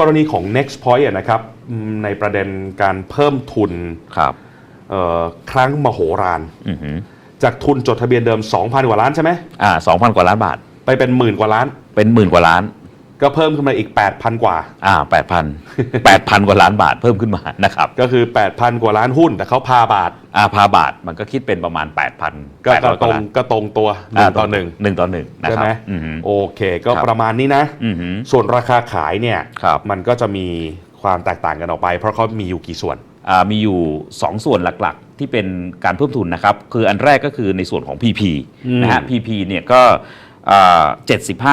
กรณีของ next point อะนะครับอืมในประเด็นการเพิ่มทุนครับเอ่อครั้งมโหฬารอือหือจากทุนจดทะเบียนเดิม 2,000 กว่าล้านใช่ไหมอ่าสองพันกว่าล้านบาท ไปเป็นหมื่นกว่าล้าน เป็นหมื่นกว่าล้าน ก็เพิ่มขึ้นมาอีก 8,000 กว่า อ่าแปดพันแปดพันกว่าล้านบาทเพิ่มขึ้นมานะครับ ก็คือ 8,000 กว่าล้านหุ้น แต่เขาพาบาท อ่าพาบาทมันก็คิดเป็นประมาณ 8,000ก็ก็800ตรงล้านก็ตรงตัวหนึ่งต่อหนึ่งหนึ่งต่อหนึ่งนะใช่ครัไหมบอือหือโอเค ก็ครับ ประมาณนี้นะ อือหือส่วนราคาขายเนี่ย ครับ มันก็จะมีความแตกต่างกันออกไป เพราะเขามีอยู่กี่ส่วน อ่ามีอยู่ 2 ส่วนหลักๆ ที่เป็นการเพิ่มทุนนะครับ คืออันแรกก็คือในส่วนของ PP อืมนะฮะ PP เนี่ยก็อ่า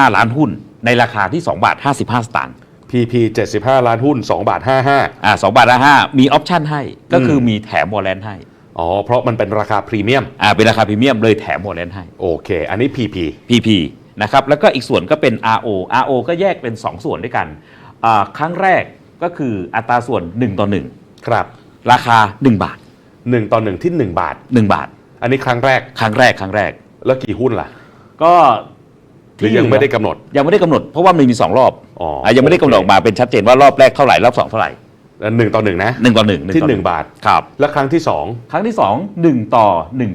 75ล้านหุ้น ในราคาที่2บาท55 สตางค์ PP 75 ล้านหุ้น 2 บาท 55 อ่า2บาทละ5มีออปชั่นให้ก็คือมีแถมวอลเลนให้อ๋อ เพราะมันเป็นราคาพรีเมียม อ่าเป็นราคาพรีเมียมเลยแถมวอลเลนให้ โอเค อันนี้ PP PP นะครับแล้วก็อีกส่วนก็เป็น RO RO ก็แยกเป็น 2 ส่วนด้วยกันอ่าครั้งแรกก็คืออัตราส่วน 1 ต่อ ครับ 1 ราคา 1 บาท 1 ต่อ 1 ที่ 1 บาท 1 บาท อันนี้ครั้งแรก ครั้งแรกครั้งแรก แล้วกี่หุ้นล่ะ ก็ หรือยังไม่ได้กำหนด ยังไม่ได้กำหนดเพราะว่ามันมี2รอบอ๋ออะยังไม่ได้กำหนดโออเคอกมาเป็นชัดเจนว่ารอบแรกเท่าไหร่รอบ2เท่าไหร่หนึ่งต่อหนึ่งนะ1ต่อ1ที่ต่อ1บาท ครับ แล้วครั้งที่ครั้งที่ 2 1 ต่อ อืม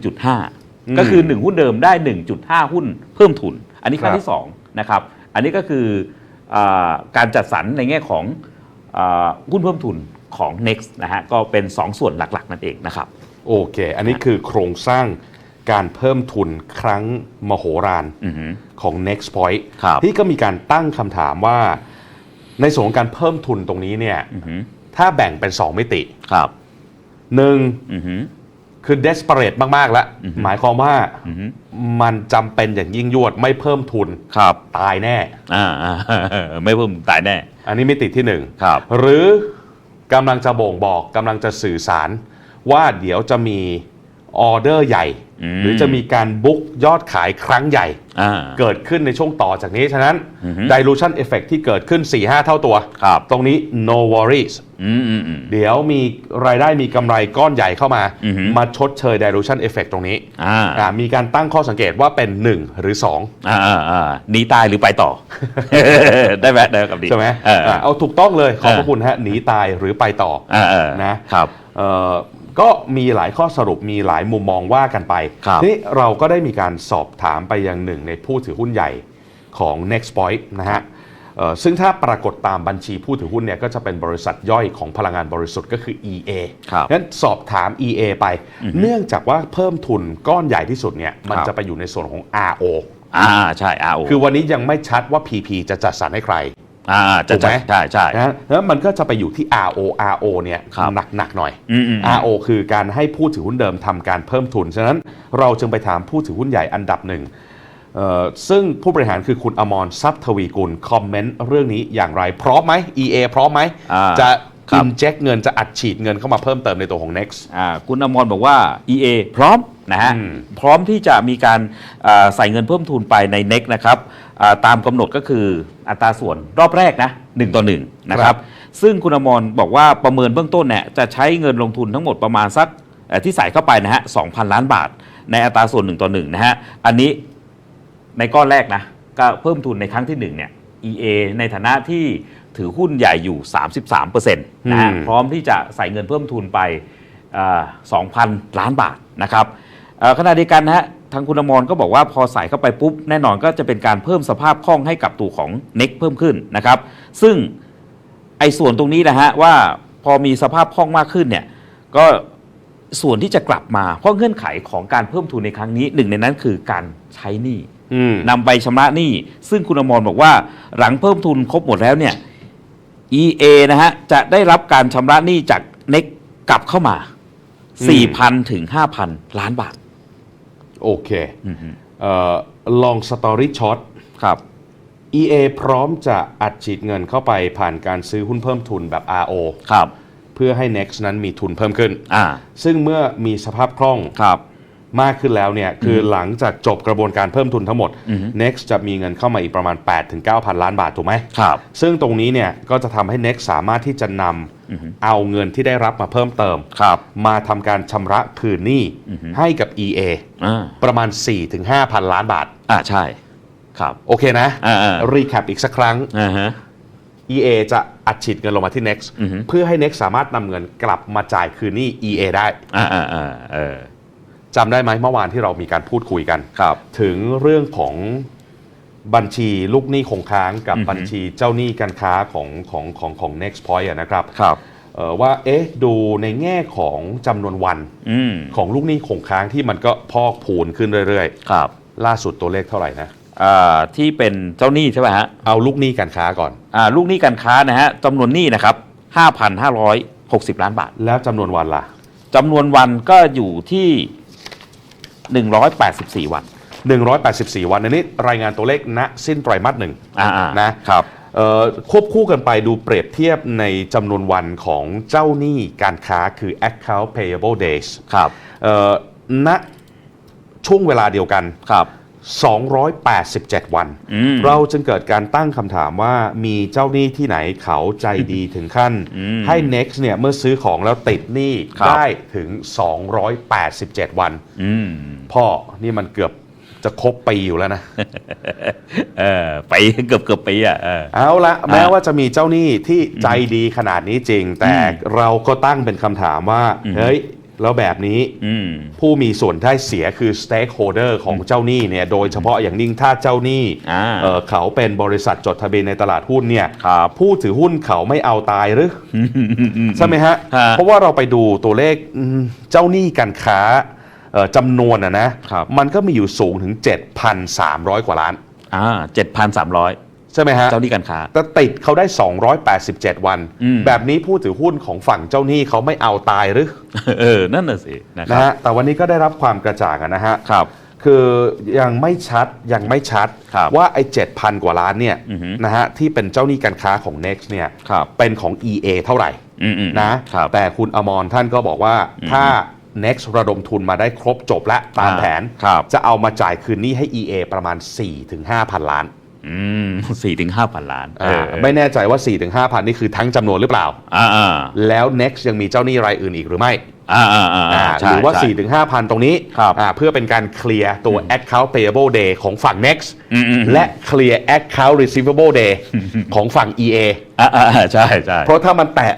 1.5 ก็คือ 1 หุ้นเดิมได้ 1.5 หุ้นเพิ่มทุน อันนี้ครั้คงรับที่2นะครับอันนี้ก็คืออาการจัดสรรในแง่ของอาหุ้นเพิ่มทุนของ next นะฮะก็เป็น 2 ส่วนหลักๆ นั่นเองนะครับ โอเค อันนี้คือโครงสร้าง การเพิ่มทุนครั้งมโหฬารอือหือของ next point ครับที่ก็มีการตั้งคำถามว่า ในส่วนของการเพิ่มทุนตรงนี้เนี่ยอือหือถ้าแบ่งเป็น 2 มิติครับหนึ่งอือหือคือ desperate มาก ๆ แล้วอือฮึหมายความว่าอือหือมันจำเป็นอย่างยิ่งยวดไม่เพิ่มทุนครับตายแน่อ่าอ่าไม่เพิ่มตายแน่ อันนี้มิติที่หนึ่งครับหรือกำลังจะบ่งบอกกำลังจะสื่อสารว่าเดี๋ยวจะมีออเดอร์ใหญ่อืม หรือจะมีการบุ๊กยอดขายครั้งใหญ่อ่าเกิดขึ้นในช่วงต่อจากนี้ ฉะนั้นอือฮึ dilution effect ที่เกิดขึ้น 4-5 เท่าตัวครับตรงนี้ no worries อืมอืมอืมเดี๋ยวมีรายได้มีกำไรก้อนใหญ่เข้ามาอือฮึมาชดเชย dilution effect ตรงนี้อ่าอ่ามีการตั้งข้อสังเกตว่าเป็น 1 หรือ2อ่าอ่าอ่าหนีตายหรือไปต่อ ได้ไหมได้ครับดีใช่ไหมเอออ่าเอาถูกต้องเลยขอบพเอระอคุณฮะหนีตายหรือไปต่ออ่าเออนะครับเอ่อ ก็มีหลายข้อสรุปมีหลายมุมมองว่ากันไปครับทีนี้เราก็ได้มีการสอบถามไปยังหนึ่งในผู้ถือหุ้นใหญ่ของ Next Point นะฮะเอ่อซึ่งถ้าปรากฏตามบัญชีผู้ถือหุ้นเนี่ยก็จะเป็นบริษัทย่อยของพลังงานบริสุทธิ์ก็คือ EA ครับงั้นสอบถาม EA ไป เนื่องจากว่าเพิ่มทุนก้อนใหญ่ที่สุดเนี่ยมันครับ จะไปอยู่ในส่วนของ RO อ่าใช่ RO คือวันนี้ยังไม่ชัดว่า PP จะจัดสรรให้ใคร อ่าจะถูกไหม ใช่ใช่ นะแล้วมันก็จะไปอยู่ที่ RO RO เนี่ยครับหนักๆหน่อย อืมอืม RO คือการให้ผู้ถือหุ้นเดิมทำการเพิ่มทุน ฉะนั้นเราจึงไปถามผู้ถือหุ้นใหญ่อันดับหนึ่งเอ่อซึ่งผู้บริหารคือคุณอมรทรัพย์ทวีกุล คอมเมนต์เรื่องนี้อย่างไร พร้อมไหม EA พร้อมไหม อ่าจะครับ inject เงินจะอัดฉีดเงินเข้ามาเพิ่มเติมในตัวของ Next อ่าคุณอมรบอกว่า EA พร้อม นะฮะอืมพร้อมที่จะมีการอ่าใส่เงินเพิ่มทุนไปใน NEX นะครับอ่าตามกำหนดก็คืออัตราส่วนรอบแรกนะ1ต่อ1นะครับ ซึ่งคุณอมรบอกว่าประเมินเบื้องต้นเนี่ยจะใช้เงินลงทุนทั้งหมดประมาณสักเอ่อที่ใส่เข้าไปนะฮะ2,000ล้านบาท ในอัตราส่วน1ต่อ1นะฮะ อันนี้ในก้อนแรกนะก็เพิ่มทุนในครั้งที่1เนี่ย EA ในฐานะที่ถือหุ้นใหญ่อยู่ 33%นะฮะอืมพร้อมที่จะใส่เงินเพิ่มทุนไปอ่า2,000 ล้านบาทนะครับเอ่อ ขณะเดียวกันนะฮะทางคุณอมรก็บอกว่าพอใส่เข้าไปปุ๊บ แน่นอนก็จะเป็นการเพิ่มสภาพคล่องให้กับตัวของ n e c เพิ่มขึ้นนะครับ ซึ่งไอ้ส่วนตรงนี้นะฮะว่าพอมีสภาพคล่องมากขึ้นเนี่ยก็ส่วนที่จะกลับมาเพราะเงื่อนไขของการเพิ่มทุนในครั้งนี้หนึ่งในนั้นคือการใช้หนี้อืมนำไปชำระหนี้ซึ่งคุณอมรบอกว่าหลังเพิ่มทุนครบหมดแล้วเนี่ย EA นะฮะจะได้รับการชำระหนี้จากเน็กกลับเข้ามาอืม4,000ถึง5,000 ล้านบาท โอเคเอ่อลองสตอรี่ช็อตครับ EA พร้อมจะอัดฉีดเงินเข้าไปผ่านการซื้อหุ้นเพิ่มทุนแบบ RO ครับ เพื่อให้ Next นั้นมีทุนเพิ่มขึ้นอ่าซึ่งเมื่อมีสภาพคล่องครับ มากขึ้นแล้วเนี่ยคือหลังจากจบกระบวนการเพิ่มทุนทั้งหมดอือฮึ Next จะมีเงินเข้ามาอีกประมาณ8ถึง9,000ล้านบาทถูกไหมครับ ซึ่งตรงนี้เนี่ยก็จะทำให้ Next สามารถที่จะนำเอาเงินที่ได้รับมาเพิ่มเติม ครับมาทำการชำระคืนหนี้ให้กับ EA อ่าประมาณ4ถึง5,000ล้านบาท อ่าใช่ ครับ โอเคนะ อ่าอ่ารีแคปอีกสักครั้ง อ่าฮะ EA จะอัดฉีดเงินลงมาที่ Next อือฮึ เพื่อให้ Next สามารถนำเงินกลับมาจ่ายคืนหนี้ EA ได้ อ่าอ่าอ่าเออ จำได้ไหมเมื่อวานที่เรามีการพูดคุยกัน ครับ ถึงเรื่องของบัญชีลูกหนี้คงค้างกับอือฮึ บัญชีเจ้าหนี้การค้าของของของของ Next Point อะนะครับครับ เอ่อว่าเอ๊ะดูในแง่ของจำนวนวันอืมของลูกหนี้คงค้างที่มันก็พอกพูนขึ้นเรื่อยครับๆ ล่าสุดตัวเลขเท่าไหร่นะอ่าที่เป็นเจ้าหนี้ใช่ไหมฮะเอาลูกหนี้การค้าก่อน อ่าลูกหนี้การค้านะฮะจำนวนหนี้นะครับ 5,560 ล้านบาทแล้วจำนวนวันล่ะ จำนวนวันก็อยู่ที่ 184 วัน 184 วันอันนี้รายงานตัวเลขณสิ้นไตรมาสหนึ่งอ่าๆ นะครับเอ่อควบคู่กันไปดูเปรียบเทียบในจำนวนวันของเจ้าหนี้การค้าคือ account payable days ครับ เอ่อณช่วงเวลาเดียวกัน ครับ 287 วัน อืมเราจึงเกิดการตั้งคำถามว่ามีเจ้าหนี้ที่ไหนเขาใจดีถึงขั้น อืมให้ Next เนี่ยเมื่อซื้อของแล้วติดหนี้ครับ ได้ถึง 287 วัน อืม พ่อนี่มันเกือบจะครบปีอยู่แล้วนะเออไปเกือบเกือบปีอะเออเอาละแม้ว่าจะมีเจ้าหนี้ที่ใจดีขนาดนี้จริง แต่เราก็ตั้งเป็นคำถามว่าอืมเฮ้ยแล้วแบบนี้อืมผู้มีส่วนได้เสียคือ stakeholder ของเจ้าหนี้เนี่ยโดยเฉพาะอย่างยิ่งถ้าเจ้าหนี้อ่าเอ่อเขาเป็นบริษัทจดทะเบียนในตลาดหุ้นเนี่ยครับผู้ถือหุ้นเขาไม่เอาตายหรือใช่ไหมฮะฮะเพราะว่าเราไปดูตัวเลขอืมเจ้าหนี้การค้าเอ่อ จำนวนอะนะครับมันก็มีอยู่สูงถึง 7,300 กว่าล้านอ่าเจ็ดพันสามร้อยใช่ไหมฮะ เจ้าหนี้การค้าแต่ติดเขาได้ 287 วันอืมแบบนี้ผู้ถือหุ้นของฝั่งเจ้าหนี้เขาไม่เอาตายหรือ เออ นั่นน่ะสินะคนะรับฮะแต่วันนี้ก็ได้รับความกระจ่างอะนะฮะครับคือยังไม่ชัดยังไม่ชัดครับว่าไอ้7,000กว่าล้านเนี่ยอือฮึนะฮะที่เป็นเจ้าหนี้การค้าของ Next เนี่ยครับเป็นของ EA เท่าไหร่อืมอืมนะครับแต่คุณอมรท่านก็บอกว่าถ้า Next ระดมทุนมาได้ครบจบและตามอ่าแผน ครับจะเอามาจ่ายคืนหนี้ให้ EA ประมาณ 4-5,000 ล้านอืมสี่ถึงห้าพันล้านอ่าเออไม่แน่ใจว่า 4-5,000 นี่คือทั้งจำนวนหรือเปล่า อ่าอ่าแล้ว Next ยังมีเจ้าหนี้รายอื่นอีกหรือไม่อ่าอ่าอ่าอ่าใช่หรือว่า ใช่ 4-5,000 ตรงนี้ครับอ่าเพื่อเป็นการเคลียร์ตัว account payable day ของฝั่ง Next อืมอืม และเคลียร์ account receivable day ของฝั่ง EA อ่าอ่าใช่ใช่เพราะถ้ามันแตะ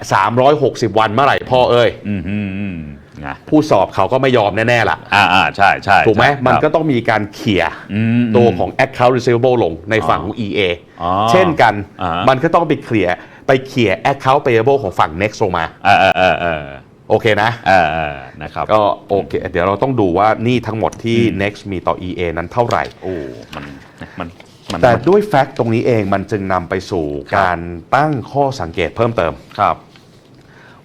360 วันเมื่อไหร่พ่อเอ้ย อืมอืมอืม ไงผู้สอบเขาก็ไม่ยอมแน่ๆล่ะ อ่าอ่าใช่ใช่ถูกไหมใช่มันครับก็ต้องมีการเขี่ยอืม ตัวของ account receivable ลงในฝั่งของ EA อ๋อเช่นกันอ่าฮะมันก็ต้องไปเคลียร์ไปเขี่ย account payable ของฝั่ง next ลงมาอ่าอ่าอ่าอ่าโอเคนะอ่าอ่านะครับก็โอเค เดี๋ยวเราต้องดูว่าหนี่ทั้งหมดที่ next มีต่อ EA นั้นเท่าไหร่ โอ้มันมันมัน แต่ด้วยแฟกต์ตรงนี้เองมันจึงนำไปสู่การตั้งข้อสังเกตเพิ่มเติม ครับ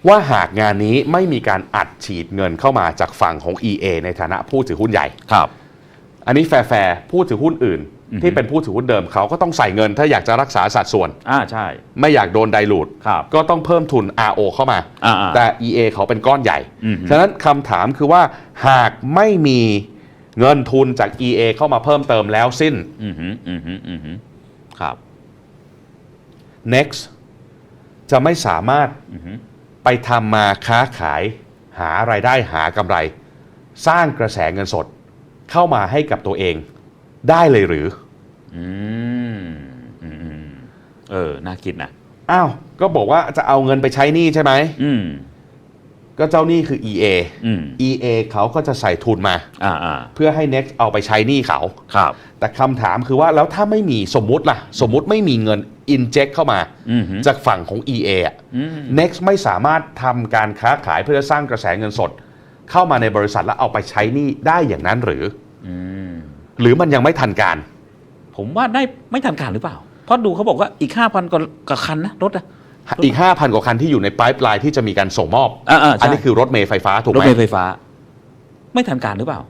ว่าหากงานนี้ไม่มีการอัดฉีดเงินเข้ามาจากฝั่งของ EA ในฐานะผู้ถือหุ้นใหญ่ ครับ อันนี้แฟร์ๆผู้ถือหุ้นอื่นอือฮึที่เป็นผู้ถือหุ้นเดิมเขาก็ต้องใส่เงินถ้าอยากจะรักษาสัดส่วน อ่าใช่ ไม่อยากโดนไดรูดครับ ก็ต้องเพิ่มทุน RO เข้ามา อ่าๆแต่ EA เขาเป็นก้อนใหญ่ อือฮึฉะนั้นคำถามคือว่าหากไม่มีเงินทุนจาก EA เข้ามาเพิ่มเติมแล้วสิ้น อืมฮึอืมฮึอืมฮึครับ next จะไม่สามารถอืมฮึ ไปทำมาค้าขาย หาไรายได้หากำไร สร้างกระแสเงินสดเข้ามาให้กับตัวเองได้เลยหรือ อืมอืมอืมเออ น่าคิดนะ อ้าว ก็บอกว่าจะเอาเงินไปใช้หนี้ใช่ไหม อืม ก็เจ้าหนี้คือ EA อืม EA เขาก็จะใส่ทุนมา อ่าอ่าเพื่อให้ next เอาไปใช้หนี้เขา ครับ แต่คำถามคือว่าแล้วถ้าไม่มีสมมุติล่ะ สมมุติไม่มีเงิน inject เข้ามา อืมฮึจากฝั่งของ EA อะ อืม next ไม่สามารถทำการค้าขายเพื่อสร้างกระแสเงินสด เข้ามาในบริษัทแล้วเอาไปใช้หนี้ได้อย่างนั้นหรือ อืมหรือมันยังไม่ทันการ ผมว่าได้ไม่ทันการหรือเปล่า เพราะดูเขาบอกว่าอีกห้าพันกว่าคันนะรถอะ อีก 5,000 กว่าคันที่อยู่ในปลายปลายที่จะมีการส่งมอบอ่าอ่าใช่ อันนี้คือรถเมล์ไฟฟ้าถูกรถไหมเมล์ไฟฟ้า ไม่ทันการหรือเปล่า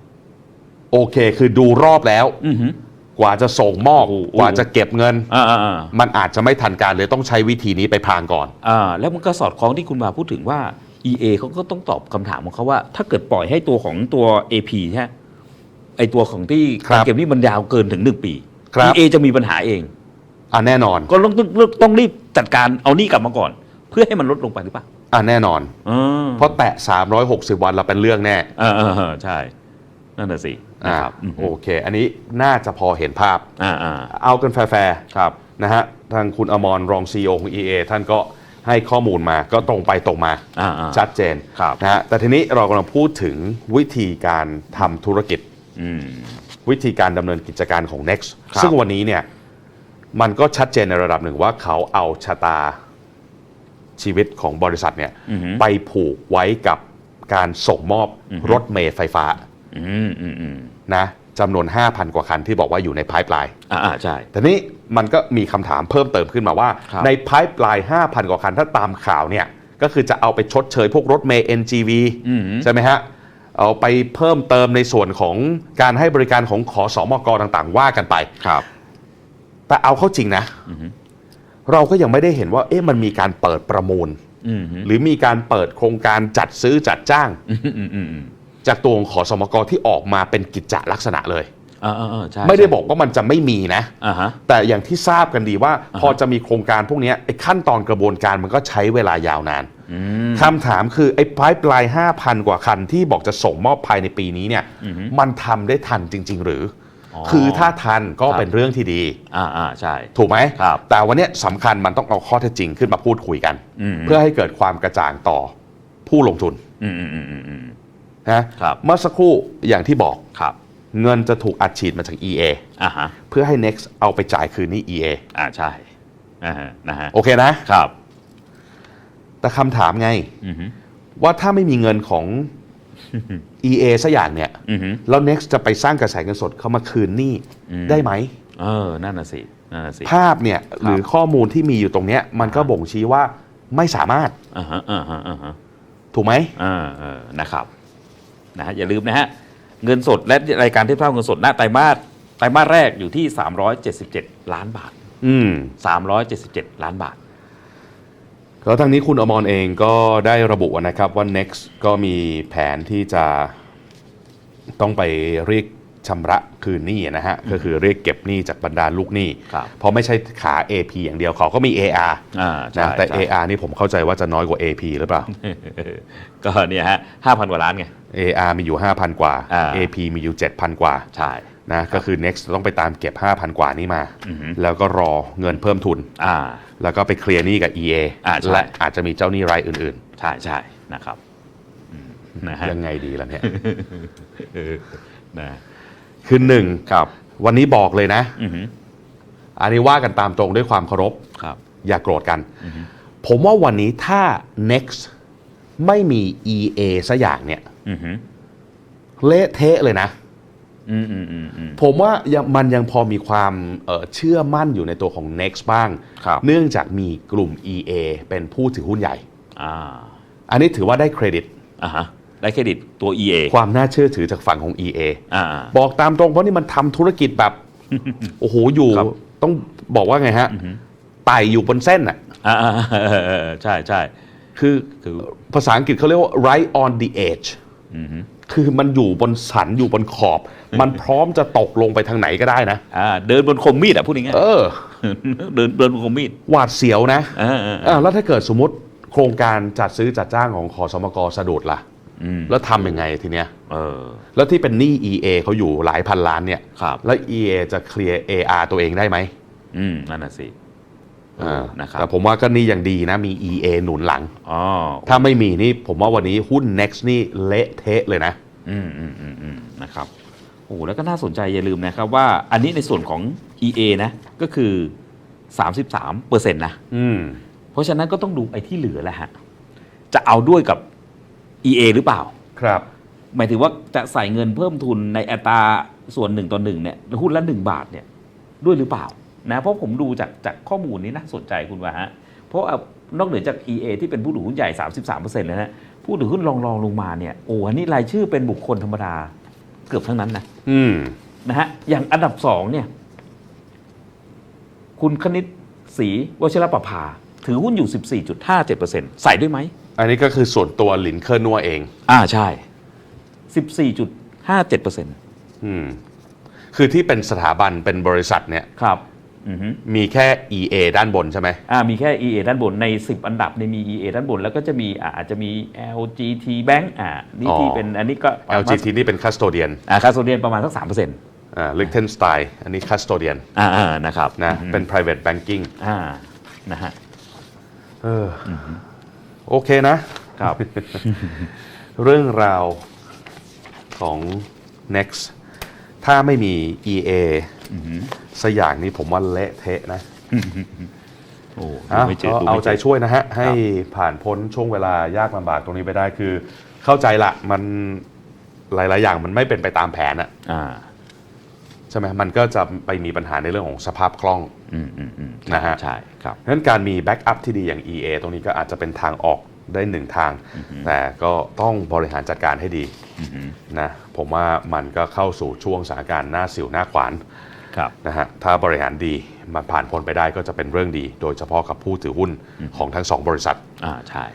โอเค คือดูรอบแล้ว อือฮึกว่าจะส่งมอบโอ้โห กว่าจะเก็บเงิน อ่าอ่าอ่า มันอาจจะไม่ทันการเลยต้องใช้วิธีนี้ไปพรางก่อน อ่าแล้วมันก็สอดคล้องที่คุณมาพูดถึงว่า EA เขาก็ต้องตอบคำถามของเขาว่า ถ้าเกิดปล่อยให้ตัวของตัว AP ใช่ไหมไอตัวของที่ครับการเก็บนี่มันยาวเกินถึงหนึ่งปี ครับ EA จะมีปัญหาเอง อะแน่นอน ก็ต้องต้องต้องรีบ จัดการเอานี่กลับมาก่อน เพื่อให้มันลดลงไปหรือเปล่าอะแน่นอนอ่าเพราะแตะ 360 วันเราเป็นเรื่องแน่อ่าอ่าอ่าใช่ นั่นน่ะสินะอ่าครับอืมโอเค อันนี้น่าจะพอเห็นภาพ อ่าอ่าเอากันแฟร์ครับๆนะฮะทางคุณอมรรองซีอของ EA ท่านก็ให้ข้อมูลมาก็ตรงไปตรงมา อ่าอ่า ชัดเจนครับ นะฮะแต่ทีนี้เรากำลังพูดถึงวิธีการทำธุรกิจ อืม วิธีการดำเนินกิจการของ Next ครับ ซึ่งวันนี้เนี่ย มันก็ชัดเจนในระดับหนึ่งว่าเขาเอาชะตาชีวิตของบริษัทเนี่ยอือหือไปผูกไว้กับการส่งมอบรถเมล์ไฟฟ้าอืมอืมอืมนะจำนวน 5,000 กว่าคันที่บอกว่าอยู่ในพายปลายอ่าอ่าใช่แต่นี้มันก็มีคำถามเพิ่มเติมขึ้นมาว่าครับในพายปลาย 5,000 กว่าคันถ้าตามข่าวเนี่ยก็คือจะเอาไปชดเชยพวกรถเมล์ NGV อืมใช่ไหมฮะ เอาไปเพิ่มเติมในส่วนของการให้บริการของขอสอมกต่างๆ ว่ากันไปครับ แต่เอาเข้าจริงนะ เราก็ยังไม่ได้เห็นว่า เอ๊ะมันมีการเปิดประมูลอืมหรือมีการเปิดโครงการจัดซื้อจัดจ้างอืมอืมอืมอืมจากตัวของขอสมกที่ออกมาเป็นกิจจลักษณะเลยอ่าอ่าอ่าใช่ไม่ได้บอกว่ามันจะไม่มีนะอ่าฮะแต่อย่างที่ทราบกันดีว่าอ่าฮะพอจะมีโครงการพวกเนี้ยไอ้ขั้นตอนกระบวนการมันก็ใช้เวลายาวนานอืมคำถามคือไอ้ไพป์ไลน์5,000กว่าคันที่บอกจะส่งมอบภายในปีนี้เนี่ยอือฮึมันทำได้ทันจริง ๆ หรือออ คือถ้าทันก็ครับเป็นเรื่องที่ดี อ่าอ่าใช่ ถูกไหม ครับแต่วันเนี้ยสำคัญมันต้องเอาข้อเท็จจริงขึ้นมาพูดคุยกัน อืม เพื่อให้เกิดความกระจ่างต่อผู้ลงทุนอืมอืมอืมอืมอืม นะ ครับ เมื่อสักครู่อย่างที่บอกครับเงินจะถูกอัดฉีดมาจาก EA อ่าฮะเพื่อให้ Next เอาไปจ่ายคืนนี้ EA อ่าใช่อ่าฮะนะฮะโอเคนะ ครับแต่คำถามไง อืมว่าถ้าไม่มีเงินของ EA สักอย่างเนี่ย อืมแล้ว Next จะไปสร้างกระแสเงินสดเข้ามาคืนหนี้อืม ได้ไหม เออ นั่นน่ะสิ นั่นน่ะสิ ภาพเนี่ยหรือข้อมูลที่มีอยู่ตรงเนี้ยมันก็บ่งชี้ว่าไม่สามารถอ่าฮะอ่าฮะอ่าฮะถูกไหม อ่าเออนะครับ นะฮะ อย่าลืมนะฮะ เงินสดและรายการที่เท่าเงินสดหน้าไตรมาส ไตรมาสแรกอยู่ที่ 377 ล้านบาท อืม 377 ล้านบาท แล้วทางนี้คุณอมรเองก็ได้ระบุนะครับว่า Next ก็มีแผนที่จะต้องไปเรียกชำระคืนหนี้นะฮะก็คือเรียกเก็บหนี้จากบรรดาลูกหนี้ ครับเพราะไม่ใช่ขา AP อย่างเดียวเขาก็มี AR อ่าใช่นะแต่ ใช่ AR นี่ผมเข้าใจว่าจะน้อยกว่า AP หรือเปล่า ก็เนี่ยฮะห้าพันกว่าล้านไง AR มีอยู่ 5,000 กว่า อ่า AP มีอยู่ 7,000 กว่า ใช่ นะก็คือ next ต้องไปตามเก็บ 5,000 กว่านี้มาอือฮึแล้วก็รอเงินเพิ่มทุนอ่าแล้วก็ไปเคลียร์หนี้กับ EA อ่าใช่และอาจจะมีเจ้าหนี้รายอื่นใช่ใช่นะครับอืมนะฮะๆยังไงดีล่ะเนี่ยเออนะคือหนึ่งครับวันนี้บอกเลยนะอือฮึอันนี้ว่ากันตามตรงด้วยความเคารพครับ อย่าโกรธกันอือฮึผมว่าวันนี้ถ้า next ไม่มี EA สักอย่างเนี่ยอือฮึเละเทะเลยนะอืมอืมอืมอืม ผมว่ายังมันยังพอมีความเอ่อเชื่อมั่นอยู่ในตัวของ next บ้างครับเนื่องจากมีกลุ่ม EA เป็นผู้ถือหุ้นใหญ่อ่าอันนี้ถือว่าได้เครดิตอ่าฮะได้เครดิตตัว EA ความน่าเชื่อถือจากฝั่งของ EA อ่าบอกตามตรงเพราะนี่มันทำธุรกิจแบบ โอ้โห อยู่ครับต้องบอกว่าไงฮะอือฮึไต่อยู่บนเส้นอะอ่าอ่าอ่าอ่าอ่าใช่ใช่คือคือภาษาอังกฤษเขาเรียกว่า right on the edge อือฮึ คือมันอยู่บนสันอยู่บนขอบ มันพร้อมจะตกลงไปทางไหนก็ได้นะอ่าเดินบนคมมีดอะพูดง่ายเออๆเดินเดินบนคมมีดหวาดเสียวนะอ่าอ่าอ่าแล้วถ้าเกิดสมมติโครงการจัดซื้อจัดจ้างของขอสมกสะดุดล่ะอืมแล้วทำยังไงทีเนี้ยเออ แล้วที่เป็นหนี้ EA เขาอยู่หลายพันล้านเนี่ยครับแล้ว EA จะเคลียร์ AR ตัวเองได้ไหมอืมนั่นน่ะสิเออ นะครับแต่ผมว่าก็นี่ยังดีนะมี EA หนุนหลังอ๋อถ้าไม่มีนี่ผมว่าวันนี้หุ้น next นี่เละเทะเลยนะ อืมอืมอืมอืมนะครับโอ้แล้วก็น่าสนใจอย่าลืมนะครับว่าอันนี้ในส่วนของ EA นะ ก็คือ 33เปอร์เซ็นต์นะอืมเพราะฉะนั้นก็ต้องดูไอ้ที่เหลือแหละฮะ จะเอาด้วยกับ EA หรือเปล่า ครับ หมายถึงว่าจะใส่เงินเพิ่มทุนในอัตราส่วนหนึ่งต่อหนึ่งเนี่ยหุ้นละหนึ่งบาทเนี่ยด้วยหรือเปล่า นะเพราะผมดูจากจากข้อมูลนี้น่าสนใจคุณว่าฮะเพราะว่านอกเหนือจาก EA ที่เป็นผู้ถือหุ้นใหญ่ 33%แล้วนะผู้ถือหุ้นรองรองลงมาเนี่ยโอ้อันนี้รายชื่อเป็นบุคคลธรรมดาเกือบทั้งนั้นนะอืมนะฮะอย่างอันดับสองเนี่ยคุณคณิตศรีวชิรประภา ถือหุ้นอยู่ 14.57%ใส่ด้วยไหม อันนี้ก็คือส่วนตัวหลินเคอร์นัวเอง อ่าใช่ 14.57%อืมคือที่เป็นสถาบันเป็นบริษัทเนี่ยครับอือฮึ มีแค่ EA ด้านบนใช่ไหมอ่ามีแค่ EA ด้านบนใน 10 อันดับเนี่ยมี EA ด้านบน แล้วก็จะมีอ่าอาจจะมี LGT Bank อ่านี่ที่เป็นอันนี้ก็ LGT นี่เป็นคัสโตเดียนอ่าคาโซเดียนประมาณสัก3%ออ่า Liechtenstein อันนี้ custodian อ่าอ่านะครับนะอืมเป็น private banking อ่านะฮะเอออโอเคนะครับ เรื่องราวของ next ถ้าไม่มี EA สักอย่างนี้ผมว่าเละเทะนะโอ้อะไม่เจอก็ดูเอาไม่ใจเจอช่วยนะฮะ ให้ผ่านพ้นช่วงเวลายากลำบากตรงนี้ไปได้คือ เข้าใจละมันหลาย ๆ อย่างมันไม่เป็นไปตามแผนอะอ่า ใช่ไหมมันก็จะไปมีปัญหาในเรื่องของสภาพคล่อง อืมอืมอืมนะฮะ ใช่ครับเพราะฉะนั้นการมีแบ็กอัพที่ดีอย่าง EA ตรงนี้ก็อาจจะเป็นทางออกได้หนึ่งทาง แต่ก็ต้องบริหารจัดการให้ดีอือฮึนะผมว่ามันก็เข้าสู่ช่วงสถานการณ์หน้าสิวหน้าขวานครับ นะฮะถ้าบริหารดีมันผ่านพ้นไปได้ก็จะเป็นเรื่องดี โดยเฉพาะกับผู้ถือหุ้นของทั้งสองบริษัทอ่าใช่